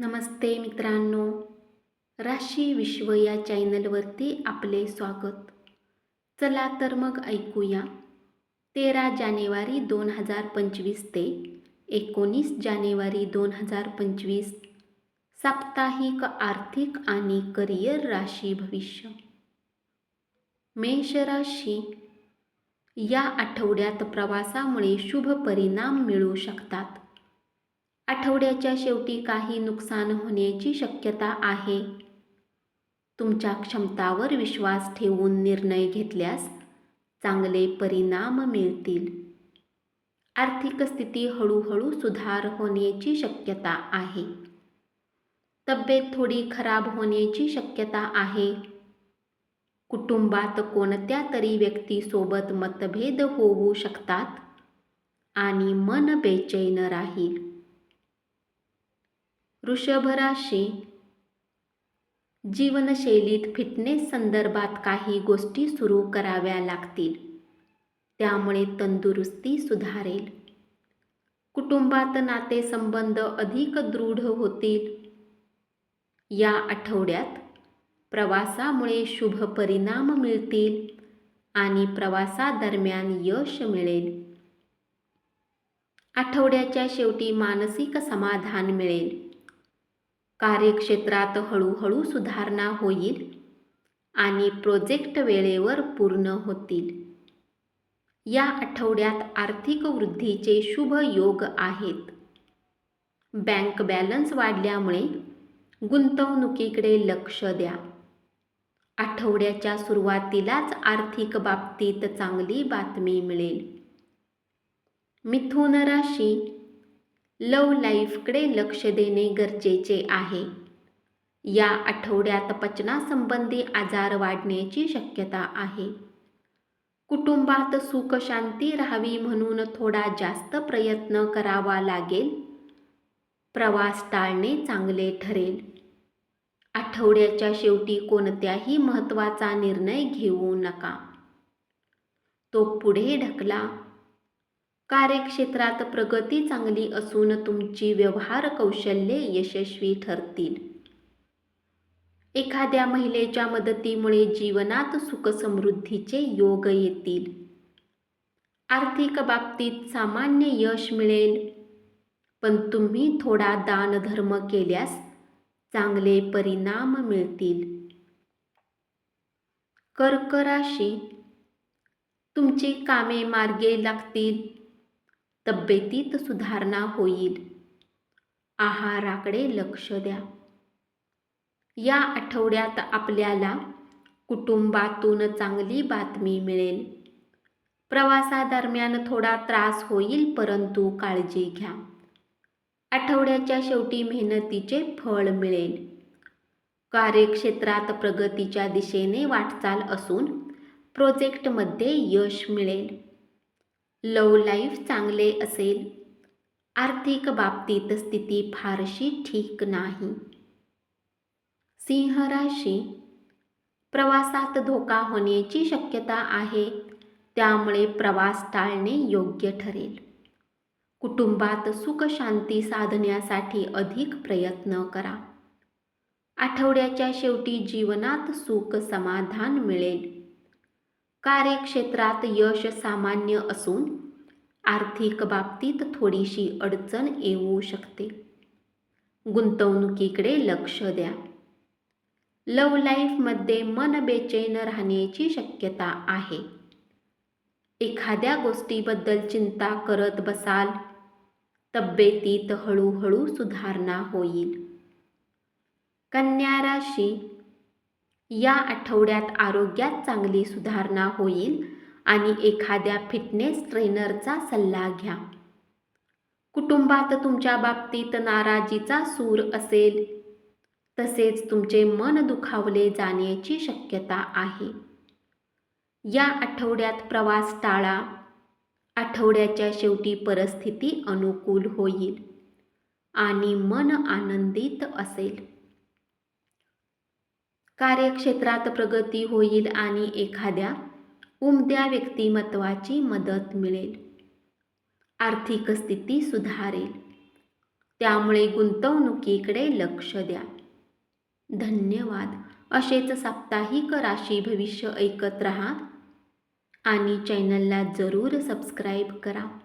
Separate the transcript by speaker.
Speaker 1: नमस्ते मित्रांनो. राशी विश्व या चॅनलवरती आपले स्वागत. चला तर मग ऐकूया. तेरा जानेवारी दोन हजार पंचवीस ते एकोणीस जानेवारी दोन हजार पंचवीस साप्ताहिक आर्थिक आणि करिअर राशी भविष्य. मेष राशी या आठवड्यात प्रवासामुळे शुभ परिणाम मिळू शकतात. आठवड्याच्या शेवटी काही नुकसान होण्याची शक्यता आहे. तुमच्या क्षमतावर विश्वास ठेवून निर्णय घेतल्यास चांगले परिणाम मिळतील. आर्थिक स्थिती हळूहळू सुधार होण्याची शक्यता आहे. तब्येत थोडी खराब होण्याची शक्यता आहे. कुटुंबात कोणत्या तरी व्यक्तीसोबत मतभेद होऊ शकतात आणि मन बेचैन राहील. वृषभ राशी जीवनशैलीत फिटनेस संदर्भात काही गोष्टी सुरू कराव्या लागतील. त्यामुळे तंदुरुस्ती सुधारेल. कुटुंबात नातेसंबंध अधिक दृढ होतील. या आठवड्यात प्रवासामुळे शुभ परिणाम मिळतील आणि प्रवासादरम्यान यश मिळेल. आठवड्याच्या शेवटी मानसिक समाधान मिळेल. कार्यक्षेत्रात हळूहळू सुधारणा होईल आणि प्रोजेक्ट वेळेवर पूर्ण होतील. या आठवड्यात आर्थिक वृद्धीचे शुभ योग आहेत. बँक बॅलन्स वाढल्यामुळे गुंतवणुकीकडे लक्ष द्या. आठवड्याच्या सुरुवातीलाच आर्थिक बाबतीत चांगली बातमी मिळेल. मिथुन राशी लव लाईफकडे लक्ष देणे गरजेचे आहे. या आठवड्यात पचनासंबंधी आजार वाढण्याची शक्यता आहे. कुटुंबात सुखशांती राहावी म्हणून थोडा जास्त प्रयत्न करावा लागेल. प्रवास टाळणे चांगले ठरेल. आठवड्याच्या शेवटी कोणत्याही महत्त्वाचा निर्णय घेऊ नका. तो पुढे ढकला. कार्यक्षेत्रात प्रगती चांगली असून तुमची व्यवहार कौशल्ये यशस्वी ठरतील. एखाद्या महिलेच्या मदतीमुळे जीवनात सुखसमृद्धीचे योग येतील. आर्थिक बाबतीत सामान्य यश मिळेल. पण तुम्ही थोडा दानधर्म केल्यास चांगले परिणाम मिळतील. कर्क राशी. तुमची कामे मार्गे लागतील. तब्येतीत सुधारणा होईल. आहाराकडे लक्ष द्या. या आठवड्यात आपल्याला कुटुंबातून चांगली बातमी मिळेल. प्रवासादरम्यान थोडा त्रास होईल परंतु काळजी घ्या. आठवड्याच्या शेवटी मेहनतीचे फळ मिळेल. कार्यक्षेत्रात प्रगतीच्या दिशेने वाटचाल असून प्रोजेक्टमध्ये यश मिळेल. लव लाईफ चांगले असेल. आर्थिक बाबतीत स्थिती फारशी ठीक नाही. सिंह राशी. प्रवासात धोका होण्याची शक्यता आहे. त्यामुळे प्रवास टाळणे योग्य ठरेल. कुटुंबात सुख शांती साधण्यासाठी अधिक प्रयत्न करा. आठवड्याच्या शेवटी जीवनात सुख समाधान मिळेल. कार्यक्षेत्रात यश सामान्य असून आर्थिक बाबतीत थोडीशी अडचण येऊ शकते. गुंतवणुकीकडे लक्ष द्या. लव लाईफमध्ये मन बेचैन राहण्याची शक्यता आहे. एखाद्या गोष्टीबद्दल चिंता करत बसाल तब्येतीत हळूहळू सुधारणा होईल. कन्या राशी या आठवड्यात आरोग्यात चांगली सुधारणा होईल आणि एखाद्या फिटनेस ट्रेनरचा सल्ला घ्या. कुटुंबात तुमच्या बाबतीत नाराजीचा सूर असेल तसेच तुमचे मन दुखावले जाण्याची शक्यता आहे. या आठवड्यात प्रवास टाळा. आठवड्याच्या शेवटी परिस्थिती अनुकूल होईल आणि मन आनंदित असेल. कार्यक्षेत्रात प्रगती होईल आणि एखाद्या उमद्या व्यक्तिमत्वाची मदत मिळेल. आर्थिक स्थिती सुधारेल. त्यामुळे गुंतवणुकीकडे लक्ष द्या. धन्यवाद. असेच साप्ताहिक राशी भविष्य ऐकत रहा आणि चॅनलला जरूर सबस्क्राईब करा.